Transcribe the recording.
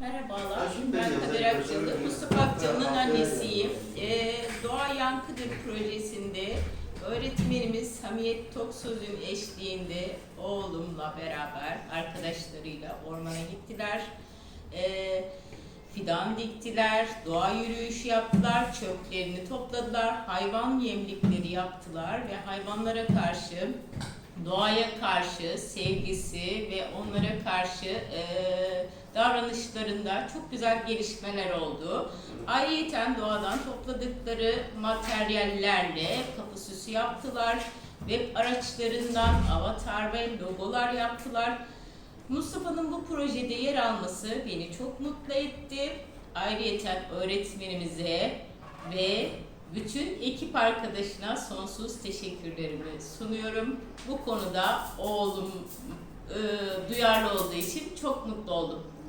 Merhabalar, ben Kadir Akçalı. Mustafa Akçalı'nın annesiyim. Ee, Doğa Yankıdır projesinde öğretmenimiz Hamiyet Toksöz'ün eşliğinde oğlumla beraber arkadaşlarıyla ormana gittiler. Ee, fidan diktiler, doğa yürüyüşü yaptılar, çöplerini topladılar, hayvan yemlikleri yaptılar ve hayvanlara karşı doğaya karşı sevgisi ve onlara karşı eee, davranışlarında çok güzel gelişmeler oldu. Ayrıca doğadan topladıkları materyallerle kapı süsü yaptılar. Web araçlarından avatar ve logolar yaptılar. Mustafa'nın bu projede yer alması beni çok mutlu etti. Ayrıca öğretmenimize ve bütün ekip arkadaşına sonsuz teşekkürlerimi sunuyorum. Bu konuda oğlum e, duyarlı olduğu için çok mutlu oldum.